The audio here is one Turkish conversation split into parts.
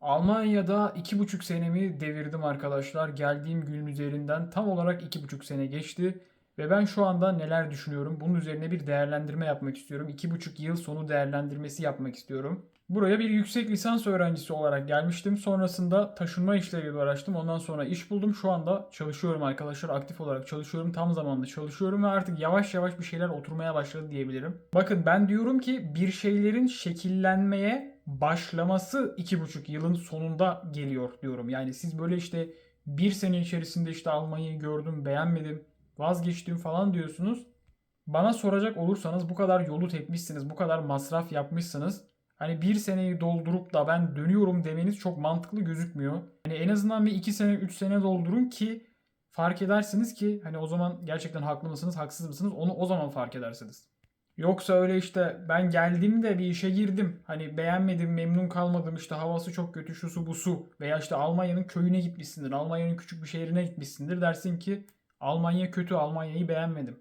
Almanya'da iki buçuk senemi devirdim arkadaşlar. Geldiğim günün üzerinden tam olarak iki buçuk sene geçti. Ve ben şu anda neler düşünüyorum? Bunun üzerine bir değerlendirme yapmak istiyorum. İki buçuk yıl sonu değerlendirmesi yapmak istiyorum. Buraya bir yüksek lisans öğrencisi olarak gelmiştim. Sonrasında taşınma işleriyle uğraştım. Ondan sonra iş buldum. Şu anda çalışıyorum arkadaşlar. Aktif olarak çalışıyorum. Tam zamanlı çalışıyorum ve artık yavaş yavaş bir şeyler oturmaya başladı diyebilirim. Bakın ben diyorum ki bir şeylerin şekillenmeye başlaması iki buçuk yılın sonunda geliyor diyorum. Yani siz böyle işte bir sene içerisinde işte Almanya'yı gördüm, beğenmedim, vazgeçtim falan diyorsunuz. Bana soracak olursanız bu kadar yolu tepmişsiniz, bu kadar masraf yapmışsınız. Hani bir seneyi doldurup da ben dönüyorum demeniz çok mantıklı gözükmüyor. Hani en azından bir iki sene, üç sene doldurun ki fark edersiniz ki hani o zaman gerçekten haklı mısınız, haksız mısınız onu o zaman fark edersiniz. Yoksa öyle işte ben geldim de bir işe girdim. Hani beğenmedim, memnun kalmadım. işte havası çok kötü, şu su bu su. Veya işte Almanya'nın köyüne gitmişsindir. Almanya'nın küçük bir şehrine gitmişsindir. Dersin ki Almanya kötü, Almanya'yı beğenmedim.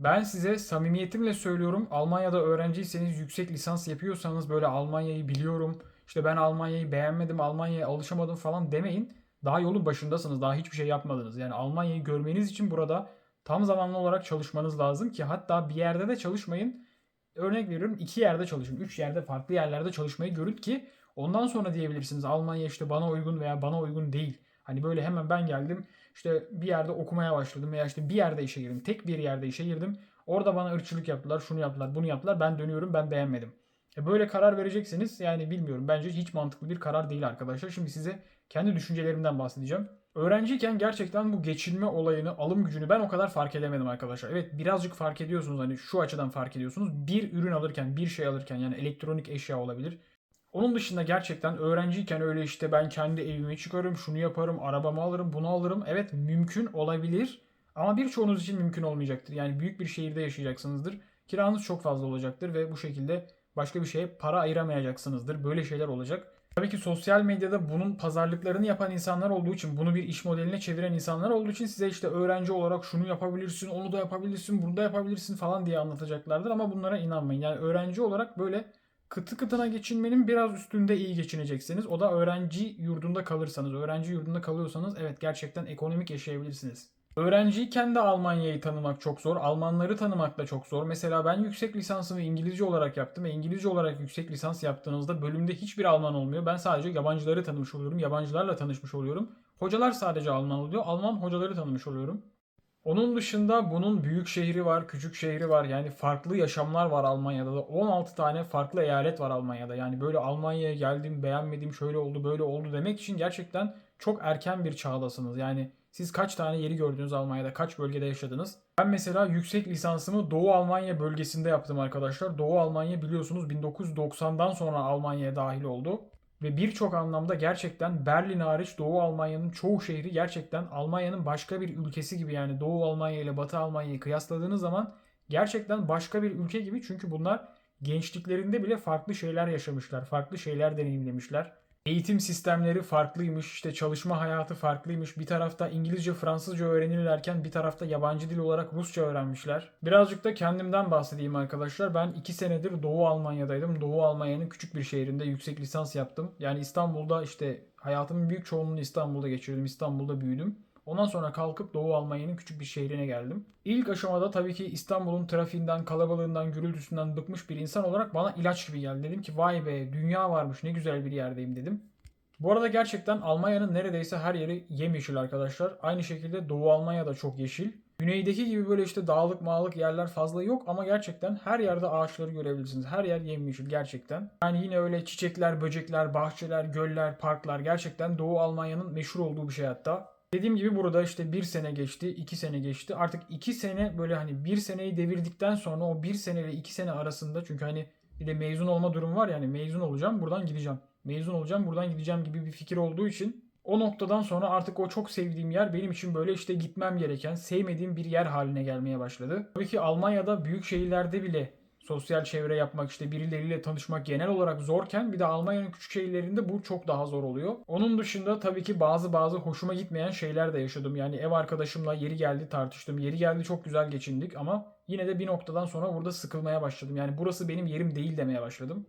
Ben size samimiyetimle söylüyorum. Almanya'da öğrenciyseniz, yüksek lisans yapıyorsanız böyle Almanya'yı biliyorum. işte ben Almanya'yı beğenmedim, Almanya'ya alışamadım falan demeyin. Daha yolun başındasınız. Daha hiçbir şey yapmadınız. Yani Almanya'yı görmeniz için burada tam zamanlı olarak çalışmanız lazım ki hatta bir yerde de çalışmayın. Örnek veriyorum iki yerde çalışın. Üç yerde farklı yerlerde çalışmayı görün ki ondan sonra diyebilirsiniz Almanya işte bana uygun veya bana uygun değil. Hani böyle hemen ben geldim işte bir yerde okumaya başladım veya işte bir yerde işe girdim. Tek bir yerde işe girdim. Orada bana ırkçılık yaptılar, şunu yaptılar, bunu yaptılar. Ben dönüyorum, ben beğenmedim. E böyle karar verecekseniz yani bilmiyorum. Bence hiç mantıklı bir karar değil arkadaşlar. Şimdi size kendi düşüncelerimden bahsedeceğim. Öğrenciyken gerçekten bu geçinme olayını, alım gücünü ben o kadar fark edemedim arkadaşlar. Evet birazcık fark ediyorsunuz hani şu açıdan fark ediyorsunuz. Bir ürün alırken, bir şey alırken yani elektronik eşya olabilir. Onun dışında gerçekten öğrenciyken öyle işte ben kendi evime çıkarım, şunu yaparım, arabamı alırım, bunu alırım. Evet mümkün olabilir ama birçoğunuz için mümkün olmayacaktır. Yani büyük bir şehirde yaşayacaksınızdır. Kiranız çok fazla olacaktır ve bu şekilde başka bir şeye para ayıramayacaksınızdır. Böyle şeyler olacak. Tabii ki sosyal medyada bunun pazarlıklarını yapan insanlar olduğu için, bunu bir iş modeline çeviren insanlar olduğu için size işte öğrenci olarak şunu yapabilirsin, onu da yapabilirsin, bunu da yapabilirsin falan diye anlatacaklardır ama bunlara inanmayın. Yani öğrenci olarak böyle kıtı kıtına geçinmenin biraz üstünde iyi geçineceksiniz. O da öğrenci yurdunda kalırsanız, öğrenci yurdunda kalıyorsanız evet gerçekten ekonomik yaşayabilirsiniz. Öğrenciyken de Almanya'yı tanımak çok zor. Almanları tanımak da çok zor. Mesela ben yüksek lisansımı İngilizce olarak yaptım ve İngilizce olarak yüksek lisans yaptığınızda bölümde hiçbir Alman olmuyor. Ben sadece yabancıları tanımış oluyorum. Yabancılarla tanışmış oluyorum. Hocalar sadece Alman oluyor. Alman hocaları tanımış oluyorum. Onun dışında bunun büyük şehri var, küçük şehri var. Yani farklı yaşamlar var Almanya'da da. 16 tane farklı eyalet var Almanya'da. Yani böyle Almanya'ya geldim, beğenmedim, şöyle oldu, böyle oldu demek için gerçekten çok erken bir çağdasınız. Yani siz kaç tane yeri gördünüz Almanya'da, kaç bölgede yaşadınız? Ben mesela yüksek lisansımı Doğu Almanya bölgesinde yaptım arkadaşlar. Doğu Almanya biliyorsunuz 1990'dan sonra Almanya'ya dahil oldu. Ve birçok anlamda gerçekten Berlin hariç Doğu Almanya'nın çoğu şehri gerçekten Almanya'nın başka bir ülkesi gibi yani Doğu Almanya ile Batı Almanya'yı kıyasladığınız zaman gerçekten başka bir ülke gibi çünkü bunlar gençliklerinde bile farklı şeyler yaşamışlar, farklı şeyler deneyimlemişler. Eğitim sistemleri farklıymış, işte çalışma hayatı farklıymış. Bir tarafta İngilizce, Fransızca öğrenirlerken bir tarafta yabancı dil olarak Rusça öğrenmişler. Birazcık da kendimden bahsedeyim arkadaşlar. Ben 2 senedir Doğu Almanya'daydım. Doğu Almanya'nın küçük bir şehrinde yüksek lisans yaptım. Yani İstanbul'da işte hayatımın büyük çoğunluğunu İstanbul'da geçirdim. İstanbul'da büyüdüm. Ondan sonra kalkıp Doğu Almanya'nın küçük bir şehrine geldim. İlk aşamada tabii ki İstanbul'un trafiğinden, kalabalığından, gürültüsünden bıkmış bir insan olarak bana ilaç gibi geldi. Dedim ki vay be dünya varmış ne güzel bir yerdeyim dedim. Bu arada gerçekten Almanya'nın neredeyse her yeri yemyeşil arkadaşlar. Aynı şekilde Doğu Almanya da çok yeşil. Güneydeki gibi böyle işte dağlık mağlık yerler fazla yok ama gerçekten her yerde ağaçları görebilirsiniz. Her yer yemyeşil gerçekten. Yani yine öyle çiçekler, böcekler, bahçeler, göller, parklar gerçekten Doğu Almanya'nın meşhur olduğu bir şey hatta. Dediğim gibi burada işte bir sene geçti, iki sene geçti. Artık iki sene böyle hani bir seneyi devirdikten sonra o bir sene ile iki sene arasında çünkü hani bir de mezun olma durumu var yani mezun olacağım buradan gideceğim. Mezun olacağım buradan gideceğim gibi bir fikir olduğu için o noktadan sonra artık o çok sevdiğim yer benim için böyle işte gitmem gereken, sevmediğim bir yer haline gelmeye başladı. Tabii ki Almanya'da büyük şehirlerde bile sosyal çevre yapmak işte birileriyle tanışmak genel olarak zorken bir de Almanya'nın küçük şehirlerinde bu çok daha zor oluyor. Onun dışında tabii ki bazı bazı hoşuma gitmeyen şeyler de yaşadım. Yani ev arkadaşımla yeri geldi tartıştım. Yeri geldi çok güzel geçindik ama yine de bir noktadan sonra burada sıkılmaya başladım. Yani burası benim yerim değil demeye başladım.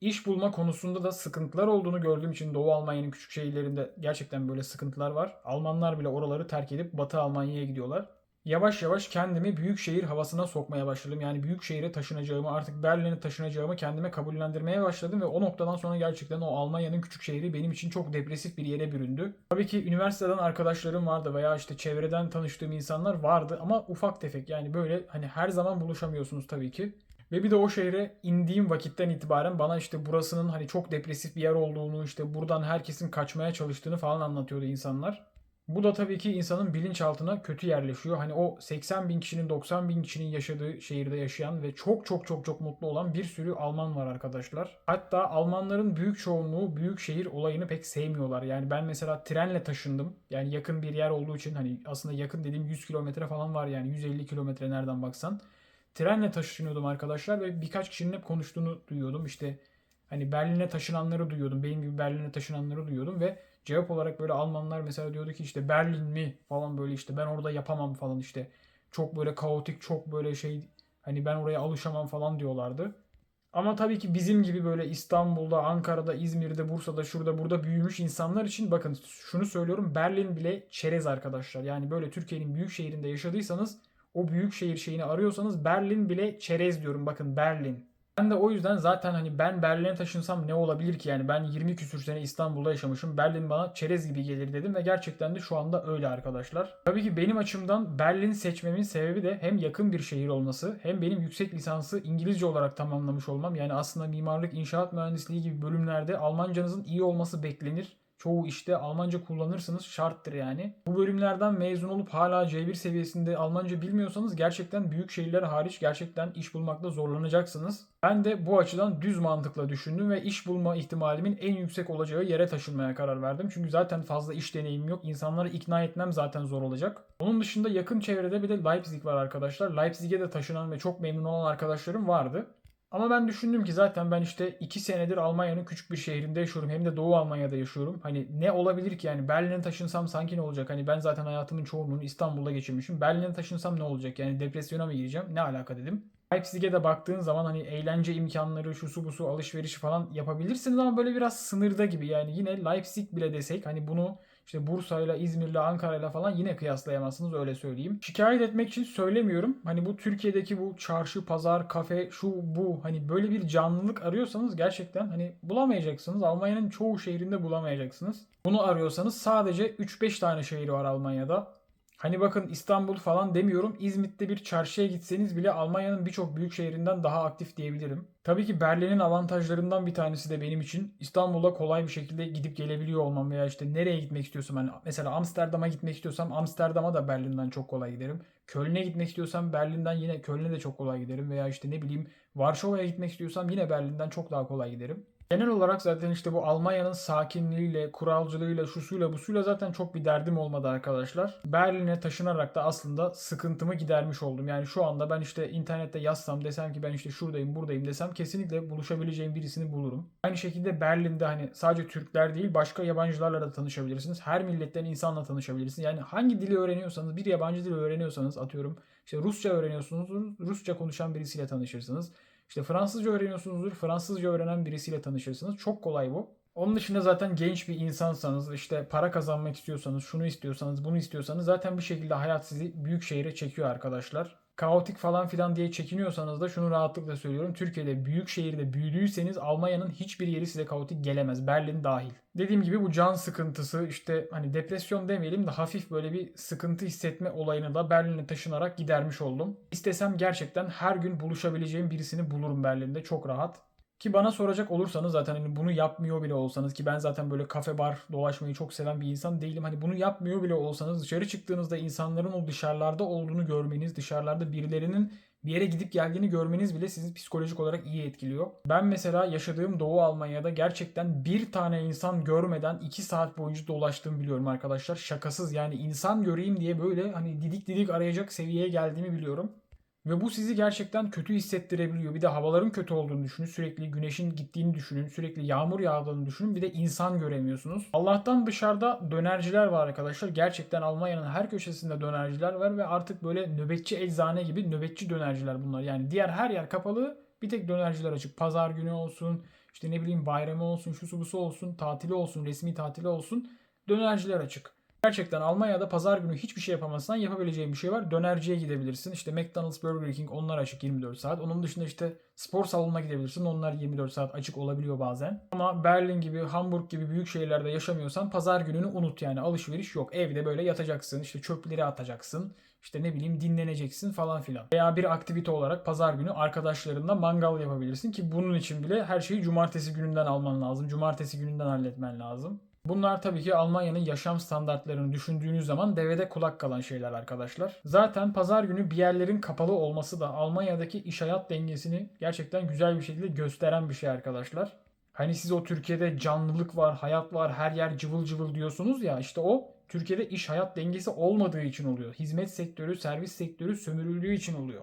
İş bulma konusunda da sıkıntılar olduğunu gördüğüm için Doğu Almanya'nın küçük şehirlerinde gerçekten böyle sıkıntılar var. Almanlar bile oraları terk edip Batı Almanya'ya gidiyorlar. Yavaş yavaş kendimi büyük şehir havasına sokmaya başladım. Yani büyük şehire taşınacağımı, artık Berlin'e taşınacağımı kendime kabullendirmeye başladım ve o noktadan sonra gerçekten o Almanya'nın küçük şehri benim için çok depresif bir yere büründü. Tabii ki üniversiteden arkadaşlarım vardı veya işte çevreden tanıştığım insanlar vardı ama ufak tefek yani böyle hani her zaman buluşamıyorsunuz tabii ki. Ve bir de o şehre indiğim vakitten itibaren bana işte burasının hani çok depresif bir yer olduğunu, işte buradan herkesin kaçmaya çalıştığını falan anlatıyordu insanlar. Bu da tabii ki insanın bilinçaltına kötü yerleşiyor. Hani o 80 bin kişinin 90 bin kişinin yaşadığı şehirde yaşayan ve çok çok çok çok mutlu olan bir sürü Alman var arkadaşlar. Hatta Almanların büyük çoğunluğu büyük şehir olayını pek sevmiyorlar. Yani ben mesela trenle taşındım. Yani yakın bir yer olduğu için hani aslında yakın dediğim 100 kilometre falan var yani 150 kilometre nereden baksan. Trenle taşınıyordum arkadaşlar ve birkaç kişinin hep konuştuğunu duyuyordum. İşte hani Berlin'e taşınanları duyuyordum. Benim gibi Berlin'e taşınanları duyuyordum ve cevap olarak böyle Almanlar mesela diyordu ki işte Berlin mi falan böyle işte ben orada yapamam falan işte. Çok böyle kaotik, çok böyle şey hani ben oraya alışamam falan diyorlardı. Ama tabii ki bizim gibi böyle İstanbul'da, Ankara'da, İzmir'de, Bursa'da, şurada, burada büyümüş insanlar için bakın şunu söylüyorum Berlin bile çerez arkadaşlar. Yani böyle Türkiye'nin büyük şehrinde yaşadıysanız o büyük şehir şeyini arıyorsanız Berlin bile çerez diyorum. Bakın Berlin. Ben de o yüzden zaten hani ben Berlin'e taşınsam ne olabilir ki yani ben 20 küsür sene İstanbul'da yaşamışım. Berlin bana çerez gibi gelir dedim ve gerçekten de şu anda öyle arkadaşlar. Tabii ki benim açımdan Berlin seçmemin sebebi de hem yakın bir şehir olması hem benim yüksek lisansı İngilizce olarak tamamlamış olmam. Yani aslında mimarlık, inşaat mühendisliği gibi bölümlerde Almancanızın iyi olması beklenir çoğu işte Almanca kullanırsınız şarttır yani. Bu bölümlerden mezun olup hala C1 seviyesinde Almanca bilmiyorsanız gerçekten büyük şehirler hariç gerçekten iş bulmakta zorlanacaksınız. Ben de bu açıdan düz mantıkla düşündüm ve iş bulma ihtimalimin en yüksek olacağı yere taşınmaya karar verdim. Çünkü zaten fazla iş deneyimim yok. İnsanları ikna etmem zaten zor olacak. Onun dışında yakın çevrede bir de Leipzig var arkadaşlar. Leipzig'e de taşınan ve çok memnun olan arkadaşlarım vardı. Ama ben düşündüm ki zaten ben işte 2 senedir Almanya'nın küçük bir şehrinde yaşıyorum. Hem de Doğu Almanya'da yaşıyorum. Hani ne olabilir ki yani Berlin'e taşınsam sanki ne olacak? Hani ben zaten hayatımın çoğunluğunu İstanbul'da geçirmişim. Berlin'e taşınsam ne olacak? Yani depresyona mı gireceğim? Ne alaka dedim. Leipzig'e de baktığın zaman hani eğlence imkanları, şusu busu alışverişi falan yapabilirsiniz ama böyle biraz sınırda gibi. Yani yine Leipzig bile desek hani bunu işte Bursa'yla, İzmir'le, Ankara'yla falan yine kıyaslayamazsınız öyle söyleyeyim. Şikayet etmek için söylemiyorum. Hani bu Türkiye'deki bu çarşı, pazar, kafe, şu bu hani böyle bir canlılık arıyorsanız gerçekten hani bulamayacaksınız. Almanya'nın çoğu şehrinde bulamayacaksınız. Bunu arıyorsanız sadece 3-5 tane şehir var Almanya'da. Hani bakın İstanbul falan demiyorum. İzmit'te bir çarşıya gitseniz bile Almanya'nın birçok büyük şehrinden daha aktif diyebilirim. Tabii ki Berlin'in avantajlarından bir tanesi de benim için İstanbul'a kolay bir şekilde gidip gelebiliyor olmam veya işte nereye gitmek istiyorsam hani mesela Amsterdam'a gitmek istiyorsam Amsterdam'a da Berlin'den çok kolay giderim. Köln'e gitmek istiyorsam Berlin'den yine Köln'e de çok kolay giderim veya işte ne bileyim Varşova'ya gitmek istiyorsam yine Berlin'den çok daha kolay giderim. Genel olarak zaten işte bu Almanya'nın sakinliğiyle, kuralcılığıyla, şusuyla, busuyla zaten çok bir derdim olmadı arkadaşlar. Berlin'e taşınarak da aslında sıkıntımı gidermiş oldum. Yani şu anda ben işte internette yazsam desem ki ben işte şuradayım, buradayım desem kesinlikle buluşabileceğim birisini bulurum. Aynı şekilde Berlin'de hani sadece Türkler değil başka yabancılarla da tanışabilirsiniz. Her milletten insanla tanışabilirsiniz. Yani hangi dili öğreniyorsanız, bir yabancı dili öğreniyorsanız atıyorum işte Rusça öğreniyorsunuz, Rusça konuşan birisiyle tanışırsınız. İşte Fransızca öğreniyorsunuzdur. Fransızca öğrenen birisiyle tanışırsınız. Çok kolay bu. Onun dışında zaten genç bir insansanız, işte para kazanmak istiyorsanız, şunu istiyorsanız, bunu istiyorsanız zaten bir şekilde hayat sizi büyük şehire çekiyor arkadaşlar kaotik falan filan diye çekiniyorsanız da şunu rahatlıkla söylüyorum. Türkiye'de büyük şehirde büyüdüyseniz Almanya'nın hiçbir yeri size kaotik gelemez. Berlin dahil. Dediğim gibi bu can sıkıntısı işte hani depresyon demeyelim de hafif böyle bir sıkıntı hissetme olayını da Berlin'e taşınarak gidermiş oldum. İstesem gerçekten her gün buluşabileceğim birisini bulurum Berlin'de çok rahat. Ki bana soracak olursanız zaten hani bunu yapmıyor bile olsanız ki ben zaten böyle kafe bar dolaşmayı çok seven bir insan değilim. Hani bunu yapmıyor bile olsanız dışarı çıktığınızda insanların o dışarılarda olduğunu görmeniz, dışarılarda birilerinin bir yere gidip geldiğini görmeniz bile sizi psikolojik olarak iyi etkiliyor. Ben mesela yaşadığım Doğu Almanya'da gerçekten bir tane insan görmeden 2 saat boyunca dolaştığımı biliyorum arkadaşlar. Şakasız yani insan göreyim diye böyle hani didik didik arayacak seviyeye geldiğimi biliyorum. Ve bu sizi gerçekten kötü hissettirebiliyor. Bir de havaların kötü olduğunu düşünün. Sürekli güneşin gittiğini düşünün. Sürekli yağmur yağdığını düşünün. Bir de insan göremiyorsunuz. Allah'tan dışarıda dönerciler var arkadaşlar. Gerçekten Almanya'nın her köşesinde dönerciler var ve artık böyle nöbetçi eczane gibi nöbetçi dönerciler bunlar. Yani diğer her yer kapalı. Bir tek dönerciler açık. Pazar günü olsun, İşte ne bileyim bayramı olsun, şu busu olsun, tatili olsun, resmi tatili olsun. Dönerciler açık. Gerçekten Almanya'da pazar günü hiçbir şey yapamazsan yapabileceğin bir şey var. Dönerciye gidebilirsin. İşte McDonald's, Burger King onlar açık 24 saat. Onun dışında işte spor salonuna gidebilirsin. Onlar 24 saat açık olabiliyor bazen. Ama Berlin gibi, Hamburg gibi büyük şehirlerde yaşamıyorsan pazar gününü unut yani. Alışveriş yok. Evde böyle yatacaksın. işte çöpleri atacaksın. İşte ne bileyim dinleneceksin falan filan. Veya bir aktivite olarak pazar günü arkadaşlarınla mangal yapabilirsin ki bunun için bile her şeyi cumartesi gününden alman lazım. Cumartesi gününden halletmen lazım. Bunlar tabii ki Almanya'nın yaşam standartlarını düşündüğünüz zaman devede kulak kalan şeyler arkadaşlar. Zaten pazar günü bir yerlerin kapalı olması da Almanya'daki iş hayat dengesini gerçekten güzel bir şekilde gösteren bir şey arkadaşlar. Hani siz o Türkiye'de canlılık var, hayat var, her yer cıvıl cıvıl diyorsunuz ya işte o Türkiye'de iş hayat dengesi olmadığı için oluyor. Hizmet sektörü, servis sektörü sömürüldüğü için oluyor.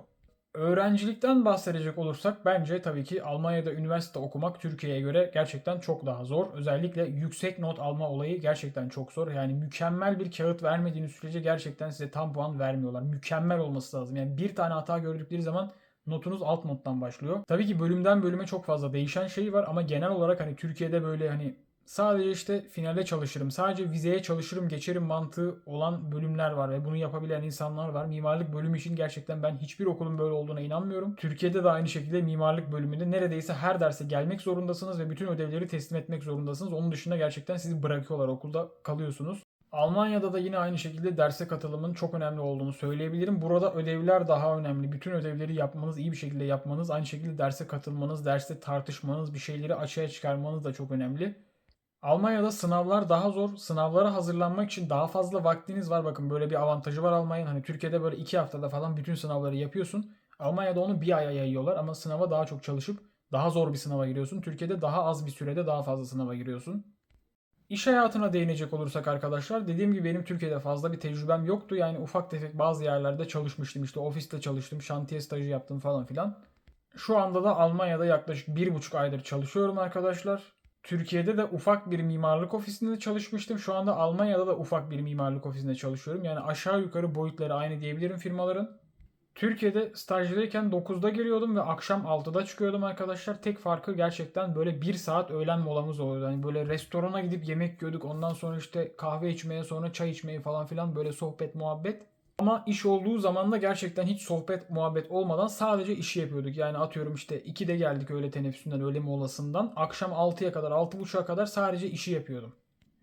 Öğrencilikten bahsedecek olursak bence tabii ki Almanya'da üniversite okumak Türkiye'ye göre gerçekten çok daha zor. Özellikle yüksek not alma olayı gerçekten çok zor. Yani mükemmel bir kağıt vermediğiniz sürece gerçekten size tam puan vermiyorlar. Mükemmel olması lazım. Yani bir tane hata gördükleri zaman notunuz alt nottan başlıyor. Tabii ki bölümden bölüme çok fazla değişen şey var ama genel olarak hani Türkiye'de böyle hani sadece işte finale çalışırım, sadece vizeye çalışırım, geçerim mantığı olan bölümler var ve bunu yapabilen insanlar var. Mimarlık bölümü için gerçekten ben hiçbir okulun böyle olduğuna inanmıyorum. Türkiye'de de aynı şekilde mimarlık bölümünde neredeyse her derse gelmek zorundasınız ve bütün ödevleri teslim etmek zorundasınız. Onun dışında gerçekten sizi bırakıyorlar okulda kalıyorsunuz. Almanya'da da yine aynı şekilde derse katılımın çok önemli olduğunu söyleyebilirim. Burada ödevler daha önemli. Bütün ödevleri yapmanız, iyi bir şekilde yapmanız, aynı şekilde derse katılmanız, derste tartışmanız, bir şeyleri açığa çıkarmanız da çok önemli. Almanya'da sınavlar daha zor. Sınavlara hazırlanmak için daha fazla vaktiniz var. Bakın böyle bir avantajı var Almanya'nın. Hani Türkiye'de böyle iki haftada falan bütün sınavları yapıyorsun. Almanya'da onu bir aya yayıyorlar ama sınava daha çok çalışıp daha zor bir sınava giriyorsun. Türkiye'de daha az bir sürede daha fazla sınava giriyorsun. İş hayatına değinecek olursak arkadaşlar dediğim gibi benim Türkiye'de fazla bir tecrübem yoktu. Yani ufak tefek bazı yerlerde çalışmıştım. İşte ofiste çalıştım, şantiye stajı yaptım falan filan. Şu anda da Almanya'da yaklaşık bir buçuk aydır çalışıyorum arkadaşlar. Türkiye'de de ufak bir mimarlık ofisinde çalışmıştım. Şu anda Almanya'da da ufak bir mimarlık ofisinde çalışıyorum. Yani aşağı yukarı boyutları aynı diyebilirim firmaların. Türkiye'de stajdayken 9'da geliyordum ve akşam 6'da çıkıyordum arkadaşlar. Tek farkı gerçekten böyle 1 saat öğlen molamız oluyordu. Hani böyle restorana gidip yemek yiyorduk. Ondan sonra işte kahve içmeye sonra çay içmeye falan filan böyle sohbet muhabbet. Ama iş olduğu zaman da gerçekten hiç sohbet muhabbet olmadan sadece işi yapıyorduk. Yani atıyorum işte 2'de geldik öğle teneffüsünden öğle molasından. Akşam 6'ya kadar 6.30'a kadar sadece işi yapıyordum.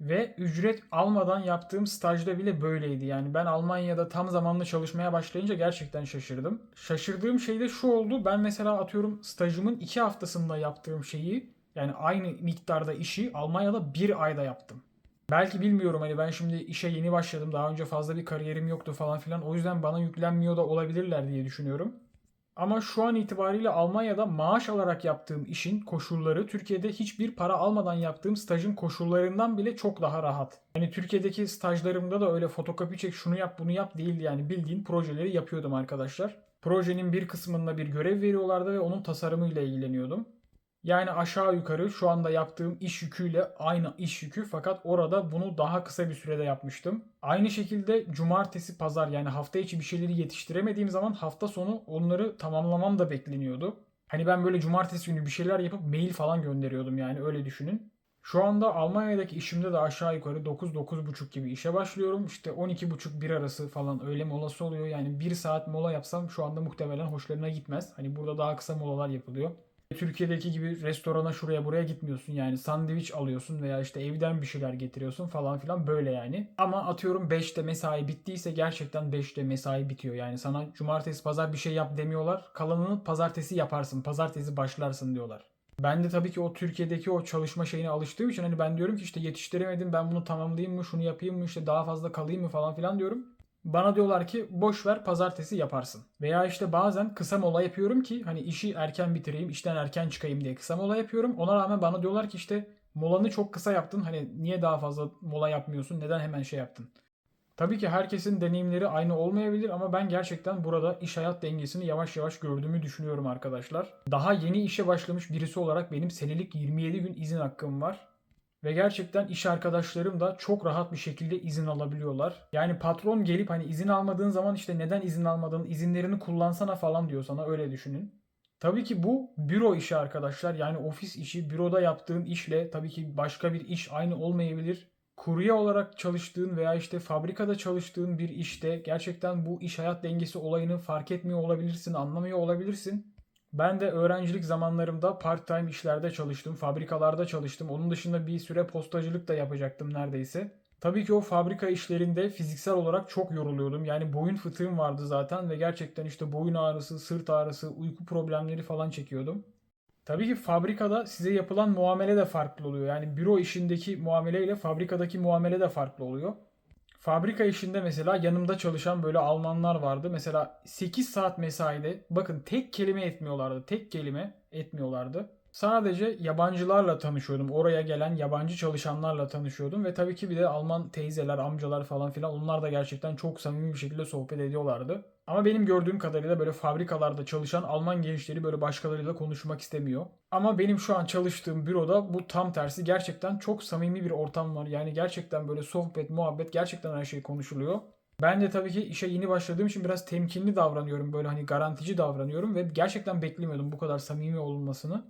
Ve ücret almadan yaptığım stajda bile böyleydi. Yani ben Almanya'da tam zamanlı çalışmaya başlayınca gerçekten şaşırdım. Şaşırdığım şey de şu oldu. Ben mesela atıyorum stajımın 2 haftasında yaptığım şeyi yani aynı miktarda işi Almanya'da bir ayda yaptım. Belki bilmiyorum hani ben şimdi işe yeni başladım. Daha önce fazla bir kariyerim yoktu falan filan. O yüzden bana yüklenmiyor da olabilirler diye düşünüyorum. Ama şu an itibariyle Almanya'da maaş alarak yaptığım işin koşulları Türkiye'de hiçbir para almadan yaptığım stajın koşullarından bile çok daha rahat. Yani Türkiye'deki stajlarımda da öyle fotokopi çek şunu yap bunu yap değildi yani bildiğin projeleri yapıyordum arkadaşlar. Projenin bir kısmında bir görev veriyorlardı ve onun tasarımıyla ilgileniyordum. Yani aşağı yukarı şu anda yaptığım iş yüküyle aynı iş yükü fakat orada bunu daha kısa bir sürede yapmıştım. Aynı şekilde cumartesi pazar yani hafta içi bir şeyleri yetiştiremediğim zaman hafta sonu onları tamamlamam da bekleniyordu. Hani ben böyle cumartesi günü bir şeyler yapıp mail falan gönderiyordum yani öyle düşünün. Şu anda Almanya'daki işimde de aşağı yukarı 9-9.30 gibi işe başlıyorum. İşte 12.30-1 arası falan öğle molası oluyor. Yani 1 saat mola yapsam şu anda muhtemelen hoşlarına gitmez. Hani burada daha kısa molalar yapılıyor. Türkiye'deki gibi restorana şuraya buraya gitmiyorsun yani sandviç alıyorsun veya işte evden bir şeyler getiriyorsun falan filan böyle yani. Ama atıyorum 5'te mesai bittiyse gerçekten 5'te mesai bitiyor. Yani sana cumartesi pazar bir şey yap demiyorlar. Kalanını pazartesi yaparsın, pazartesi başlarsın diyorlar. Ben de tabii ki o Türkiye'deki o çalışma şeyine alıştığım için hani ben diyorum ki işte yetiştiremedim ben bunu tamamlayayım mı şunu yapayım mı işte daha fazla kalayım mı falan filan diyorum. Bana diyorlar ki boş ver pazartesi yaparsın. Veya işte bazen kısa mola yapıyorum ki hani işi erken bitireyim, işten erken çıkayım diye kısa mola yapıyorum. Ona rağmen bana diyorlar ki işte molanı çok kısa yaptın. Hani niye daha fazla mola yapmıyorsun? Neden hemen şey yaptın? Tabii ki herkesin deneyimleri aynı olmayabilir ama ben gerçekten burada iş hayat dengesini yavaş yavaş gördüğümü düşünüyorum arkadaşlar. Daha yeni işe başlamış birisi olarak benim senelik 27 gün izin hakkım var. Ve gerçekten iş arkadaşlarım da çok rahat bir şekilde izin alabiliyorlar. Yani patron gelip hani izin almadığın zaman işte neden izin almadın, izinlerini kullansana falan diyor sana öyle düşünün. Tabii ki bu büro işi arkadaşlar. Yani ofis işi, büroda yaptığın işle tabii ki başka bir iş aynı olmayabilir. Kurye olarak çalıştığın veya işte fabrikada çalıştığın bir işte gerçekten bu iş hayat dengesi olayını fark etmiyor olabilirsin, anlamıyor olabilirsin. Ben de öğrencilik zamanlarımda part-time işlerde çalıştım, fabrikalarda çalıştım. Onun dışında bir süre postacılık da yapacaktım neredeyse. Tabii ki o fabrika işlerinde fiziksel olarak çok yoruluyordum. Yani boyun fıtığım vardı zaten ve gerçekten işte boyun ağrısı, sırt ağrısı, uyku problemleri falan çekiyordum. Tabii ki fabrikada size yapılan muamele de farklı oluyor. Yani büro işindeki muamele ile fabrikadaki muamele de farklı oluyor. Fabrika işinde mesela yanımda çalışan böyle Almanlar vardı. Mesela 8 saat mesaide bakın tek kelime etmiyorlardı. Tek kelime etmiyorlardı. Sadece yabancılarla tanışıyordum. Oraya gelen yabancı çalışanlarla tanışıyordum. Ve tabii ki bir de Alman teyzeler, amcalar falan filan onlar da gerçekten çok samimi bir şekilde sohbet ediyorlardı. Ama benim gördüğüm kadarıyla böyle fabrikalarda çalışan Alman gençleri böyle başkalarıyla konuşmak istemiyor. Ama benim şu an çalıştığım büroda bu tam tersi. Gerçekten çok samimi bir ortam var. Yani gerçekten böyle sohbet, muhabbet gerçekten her şey konuşuluyor. Ben de tabii ki işe yeni başladığım için biraz temkinli davranıyorum. Böyle hani garantici davranıyorum ve gerçekten beklemiyordum bu kadar samimi olmasını.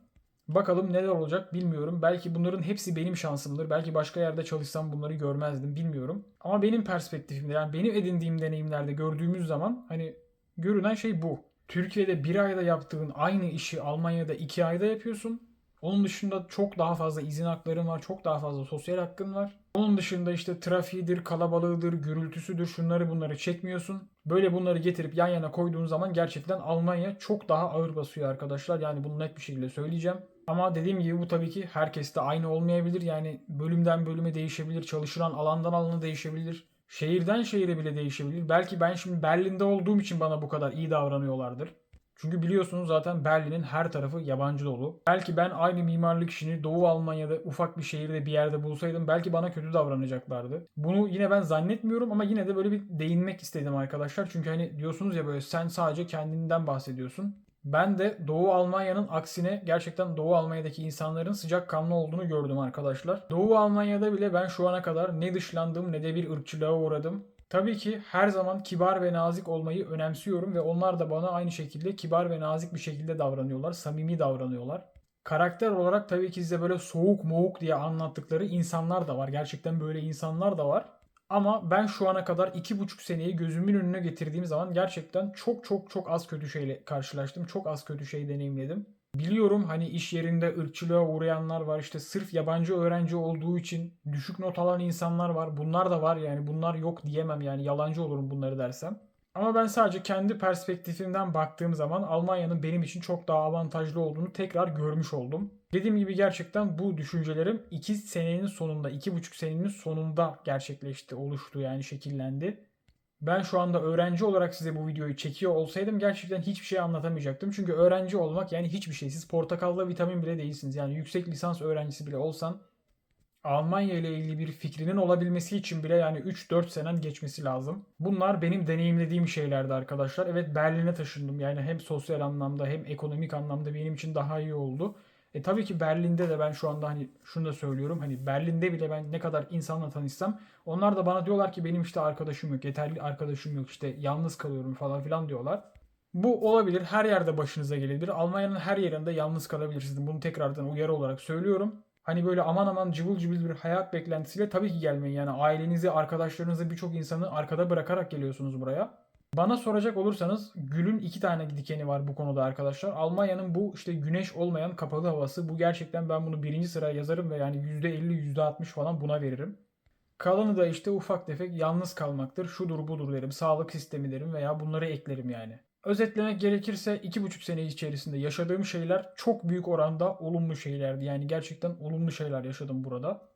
Bakalım neler olacak bilmiyorum. Belki bunların hepsi benim şansımdır. Belki başka yerde çalışsam bunları görmezdim bilmiyorum. Ama benim perspektifimde yani benim edindiğim deneyimlerde gördüğümüz zaman hani görünen şey bu. Türkiye'de bir ayda yaptığın aynı işi Almanya'da iki ayda yapıyorsun. Onun dışında çok daha fazla izin hakların var, çok daha fazla sosyal hakkın var. Onun dışında işte trafiğidir, kalabalığıdır, gürültüsüdür, şunları bunları çekmiyorsun. Böyle bunları getirip yan yana koyduğun zaman gerçekten Almanya çok daha ağır basıyor arkadaşlar. Yani bunu net bir şekilde söyleyeceğim. Ama dediğim gibi bu tabii ki herkeste aynı olmayabilir. Yani bölümden bölüme değişebilir, çalışılan alandan alana değişebilir. Şehirden şehire bile değişebilir. Belki ben şimdi Berlin'de olduğum için bana bu kadar iyi davranıyorlardır. Çünkü biliyorsunuz zaten Berlin'in her tarafı yabancı dolu. Belki ben aynı mimarlık işini Doğu Almanya'da ufak bir şehirde bir yerde bulsaydım belki bana kötü davranacaklardı. Bunu yine ben zannetmiyorum ama yine de böyle bir değinmek istedim arkadaşlar. Çünkü hani diyorsunuz ya böyle sen sadece kendinden bahsediyorsun. Ben de Doğu Almanya'nın aksine gerçekten Doğu Almanya'daki insanların sıcakkanlı olduğunu gördüm arkadaşlar. Doğu Almanya'da bile ben şu ana kadar ne dışlandım ne de bir ırkçılığa uğradım. Tabii ki her zaman kibar ve nazik olmayı önemsiyorum ve onlar da bana aynı şekilde kibar ve nazik bir şekilde davranıyorlar, samimi davranıyorlar. Karakter olarak tabii ki size böyle soğuk moğuk diye anlattıkları insanlar da var. Gerçekten böyle insanlar da var. Ama ben şu ana kadar iki buçuk seneyi gözümün önüne getirdiğim zaman gerçekten çok çok çok az kötü şeyle karşılaştım. Çok az kötü şey deneyimledim. Biliyorum hani iş yerinde ırkçılığa uğrayanlar var. İşte sırf yabancı öğrenci olduğu için düşük not alan insanlar var. Bunlar da var yani. Bunlar yok diyemem yani. Yalancı olurum bunları dersem. Ama ben sadece kendi perspektifimden baktığım zaman Almanya'nın benim için çok daha avantajlı olduğunu tekrar görmüş oldum. Dediğim gibi gerçekten bu düşüncelerim 2 senenin sonunda, 2,5 senenin sonunda gerçekleşti, oluştu yani şekillendi. Ben şu anda öğrenci olarak size bu videoyu çekiyor olsaydım gerçekten hiçbir şey anlatamayacaktım. Çünkü öğrenci olmak yani hiçbir şey. Siz portakalla vitamin bile değilsiniz. Yani yüksek lisans öğrencisi bile olsan Almanya ile ilgili bir fikrinin olabilmesi için bile yani 3-4 senen geçmesi lazım. Bunlar benim deneyimlediğim şeylerdi arkadaşlar. Evet Berlin'e taşındım. Yani hem sosyal anlamda hem ekonomik anlamda benim için daha iyi oldu. E tabii ki Berlin'de de ben şu anda hani şunu da söylüyorum. Hani Berlin'de bile ben ne kadar insanla tanışsam onlar da bana diyorlar ki benim işte arkadaşım yok, yeterli arkadaşım yok, işte yalnız kalıyorum falan filan diyorlar. Bu olabilir. Her yerde başınıza gelebilir. Almanya'nın her yerinde yalnız kalabilirsiniz. Bunu tekrardan uyarı olarak söylüyorum. Hani böyle aman aman cıvıl cıvıl bir hayat beklentisiyle tabii ki gelmeyin. Yani ailenizi, arkadaşlarınızı birçok insanı arkada bırakarak geliyorsunuz buraya. Bana soracak olursanız gülün iki tane dikeni var bu konuda arkadaşlar. Almanya'nın bu işte güneş olmayan kapalı havası. Bu gerçekten ben bunu birinci sıraya yazarım ve yani %50 %60 falan buna veririm. Kalanı da işte ufak tefek yalnız kalmaktır. Şudur budur derim. Sağlık sistemi derim veya bunları eklerim yani. Özetlemek gerekirse iki buçuk sene içerisinde yaşadığım şeyler çok büyük oranda olumlu şeylerdi. Yani gerçekten olumlu şeyler yaşadım burada.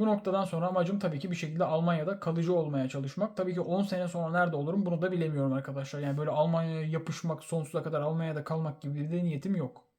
Bu noktadan sonra amacım tabii ki bir şekilde Almanya'da kalıcı olmaya çalışmak. Tabii ki 10 sene sonra nerede olurum bunu da bilemiyorum arkadaşlar. Yani böyle Almanya'ya yapışmak, sonsuza kadar Almanya'da kalmak gibi bir de niyetim yok.